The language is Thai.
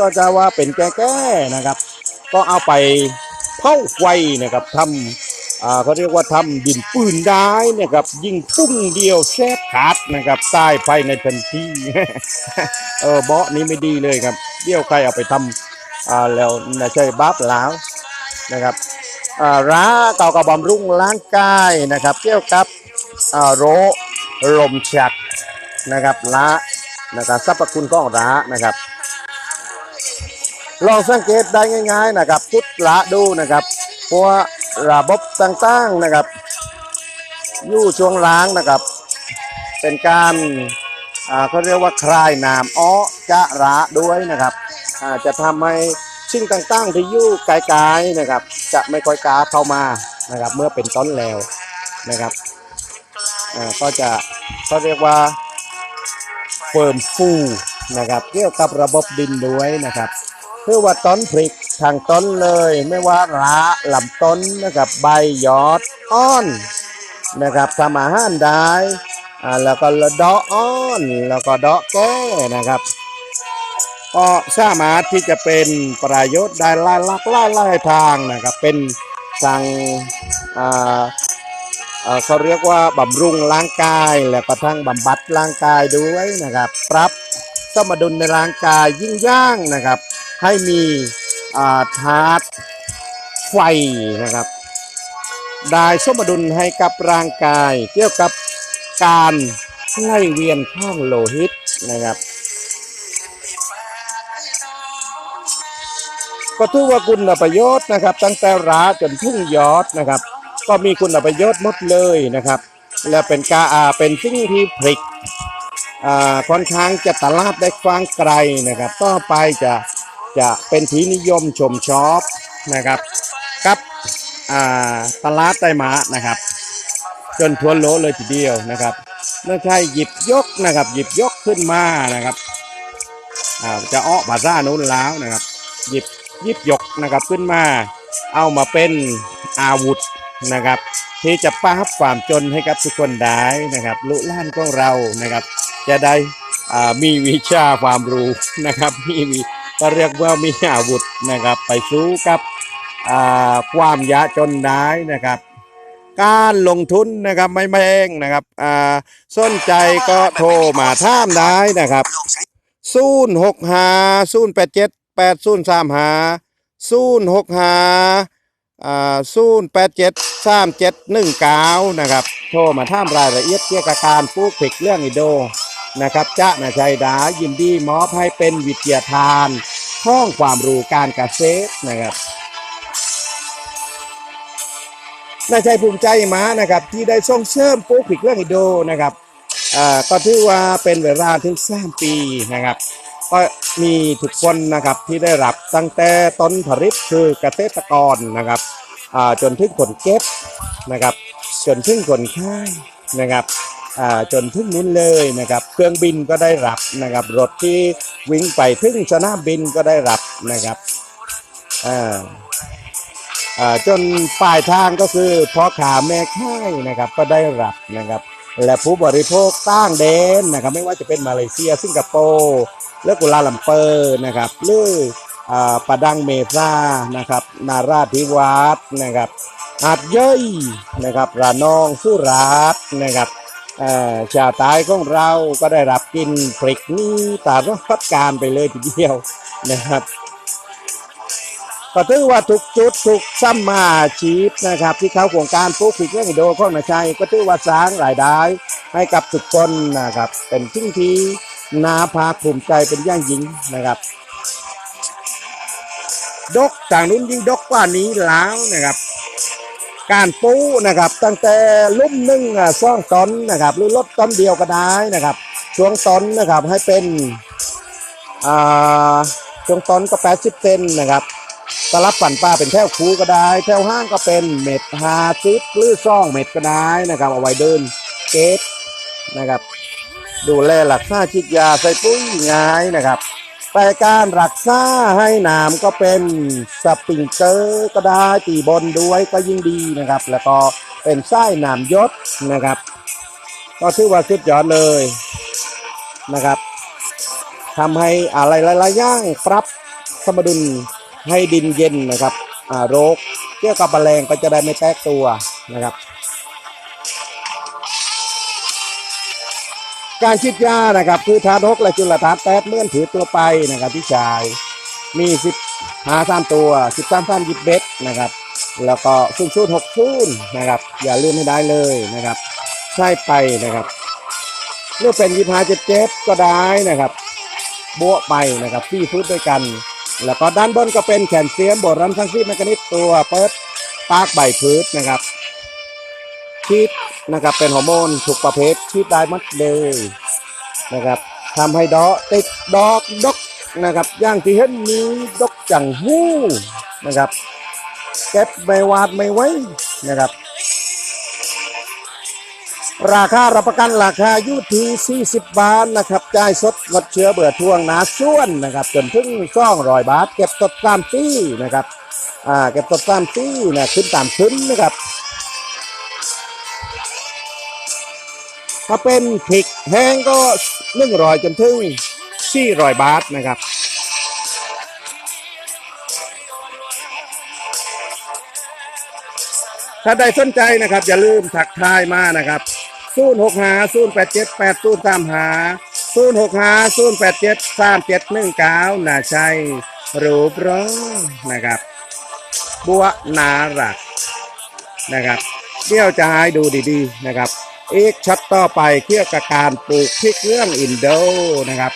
ก็จะว่าเป็นแก่ๆนะครับ ก็เอาไปเผาไฟนะครับทำอ่าเขาเรียกว่าทำดินปืนได้นะครับ ยิงปุ้งเดียวแซบขาดนะครับตายไปในทันทีเออเบาะนี้ไม่ดีเลยครับเดี๋ยวใครเอาไปทำอ่าแล้วน่าใช่บัฟแล้วนะครับอ่าร้าเก่ากับบำรุงร่างกายนะครับเกี่ยวกับอ่าโรลมชักนะครับละนะครับสรรพคุณของร้านะครับ ลองสังเกตได้ง่าย ๆนะครับพุทธละดูนะครับเพราะว่าระบบต่างๆนะครับยู่ช่วงล้างนะครับ เป็นการอ่าเขาเรียกว่าคลายน้ำอ้อจะระด้วยนะครับอ่าจะทำให้สิ่งต่างๆที่ยู่ไกลๆนะครับ จะไม่ค่อยกาเข้ามานะครับ เมื่อเป็นต้นแล้วนะครับอ่าก็จะเขาเรียกว่าเฟิร์มฟูนะครับเกี่ยวกับระบบดินด้วยนะครับ คือว่าต้นพริกทางต้นเลยไม่ว่าระลำต้นนะครับใบยอดอ้อนนะครับทำอาหารได้อ่าแล้วก็ดอกอ้อนแล้วก็ดอกแก้นะครับก็สามารถที่จะเป็นประโยชน์ได้หลายหลากหลายหลายทางนะครับเป็นสั่งอ่าอ่าเขาเรียกว่าบำรุงร่างกายและกระทั่งบำบัดร่างกายด้วยนะครับ ปรับสมดุลในร่างกายยิ่งย่างนะครับ ให้มีอาธาตุไฟนะครับ ได้สมดุลให้กับร่างกาย เกี่ยวกับการไหลเวียนข้างโลหิตนะครับ ก็ถือว่าคุณประโยชน์นะครับ ตั้งแต่ราจนทุ่งยอดนะครับ ก็มีคุณประโยชน์หมดเลยนะครับ และเป็นกาอาเป็นสิ่งที่ผลิกอ่าค่อนข้างจะตลาดได้กว้างไกลนะครับ ต่อไปจะ จะเป็นที่นิยมชมชอบนะครับกับอาตลาดไตหมานะครับ จนทั่วโลเลยทีเดียวนะครับไม่ใช่หยิบยกนะครับ หยิบยกขึ้นมานะครับจะอ้อภาษาโน้นแล้วนะครับ หยิบหยิบยกนะครับขึ้นมา เอามาเป็นอาวุธนะครับ ที่จะป้าบความจนให้กับทุกคนได้นะครับลุล่านของเรานะครับ จะได้อ่ามีวิชาความรู้นะครับมีมี ก็เรียกว่ามีอาวุธนะครับ ไปสู้กับความยากจนได้นะครับ การลงทุนนะครับไม่แพงนะครับอ่าสนใจก็โทรมาท่ามได้นะครับศูนย์หกห้าศูนย์แปดเจ็ดแปดศูนย์สามห้าศูนย์หกห้าอ่าศูนย์แปดเจ็ดสามเจ็ดหนึ่งเก้านะครับ โทรมาท่ามรายละเอียดเกี่ยวกับการปลูกผิกเรื่องอิโด นะครับจะนาชัยดายินดีมอบให้เป็นวิทยาทานห้องความรู้การเกษตรนะครับนาชัยภูมิใจมานะครับที่ได้ส่งเสริมปลูกผิกเรื่องอิโดนะครับอ่าก็ถือว่าเป็นเวลาถึงสามปีนะครับก็มีทุกคนนะครับที่ได้รับตั้งแต่ต้นผลิตคือเกษตรกรนะครับอ่าจนถึงคนเก็บนะครับจนถึงคนค่ายนะครับ จนถึงนู้นเลยนะครับ เครื่องบินก็ได้รับนะครับ รถที่วิ่งไปถึงสนามบินก็ได้รับนะครับจนปลายทางก็คือพ่อขาแม่ค่ายนะครับก็ได้รับนะครับ และผู้บริโภคต่างแดนนะครับ ไม่ว่าจะเป็นมาเลเซียสิงคโปร์หรือกุลาลัมเปอร์นะครับหรืออ่าปะดังเมซานะครับ นาราธิวาสนะครับหาดเย้ยนะครับระนองสุราษฎร์นะครับ ชาวใต้ของเราก็ได้รับกินพริกนี้ตารัดการไปเลยทีเดียวนะครับก็ถือว่าทุกจุดทุกซัมมาชีพนะครับ ที่เขาโครงการปลูกผิกเรื่องอินโดข้องนาชัยก็ถือว่าสร้างรายได้ให้กับทุกคนนะครับ เป็นสิ่งทีนาภาคภูมิใจเป็นอย่างยิ่งนะครับดกจากนู้นยิ่งดกกว่านี้แล้วนะครับ การปูนะครับ ตั้งแต่ลุ่มหนึ่งอะซ่องตอนนะครับ หรือลดต้นเดียวก็ได้นะครับ ช่วงต้นนะครับให้เป็นอ่าช่วงต้นก็ 80 เซนนะครับสลับปั่นปลาเป็นแถวคูก็ได้ แถวห้างก็เป็นเม็ดฮาซิปหรือซ่องเม็ดก็ได้นะครับ เอาไว้เดินเก็บนะครับ ดูแลหลักษาชิดยาใส่ปุ้ยง่ายนะครับ แต่การรักษาให้น้ำก็เป็นสปริงเกอร์ก็ได้ตีบนด้วยก็ยิ่งดีนะครับ แล้วก็เป็นไส้น้ำยศนะครับ ก็ถือว่าสุดยอดเลยนะครับทำให้อะไรหลายๆอย่างปรับสมดุลให้ดินเย็นนะครับอ่าโรคเกี่ยวกับแมลงก็จะได้ไม่แตกตัวนะครับ การฉีดยานะครับคือทารกและจุลธาตุแปดเมื่อนถือตัวไปนะครับพี่ชายมีสิบหาสามตัวสิบสามสามยิบเบ็ดนะครับแล้วก็ศูนย์ศูนย์หกศูนย์นะครับอย่าลืมไม่ได้เลยนะครับ ใช่ไปนะครับเลือกเป็นยี่ห้าเจ็ดเจ็ดก็ได้นะครับบวกไปนะครับที่ฟุตด้วยกัน แล้วก็ด้านบนก็เป็นแขนเสียมโบรัมทั้งซีแมกนิตตัวเปิดปากใบพืชนะครับชีด นะครับ เป็นฮอร์โมนถูกประเภทชีดได้มัดเลยนะครับทำให้ดอกติดดอกดกนะครับย่างที่เห็นมีดกจังหู้นะครับเก็บไม่วาดไม่ไว้นะครับ ราคารับประกันราคาอยู่ที่ 40 บาทนะครับจ่ายสดงดเชื้อเบื่อท่วงนาส่วนนะครับ จนถึงซ่องรอยบาท เก็บสดตามที่นะครับอ่าเก็บสดตามที่นะขึ้นตามขึ้นนะครับ ถ้าเป็นพริกแห้งก็100จนถึง400บาทนะครับถ้าใดสนใจนะครับ อย่าลืมถักทายมานะครับ0 6 5 0 8 7 8 0 3 5 0 6 5 0 8 7 3 7 1 9น่าใช่รูปร้องนะครับ บัวนารักนะครับ เดี๋ยวจะให้ดูดีๆนะครับ อีกช็อตต่อไปเกี่ยวกับการปลูกพริกเรื่องอินโดนะครับ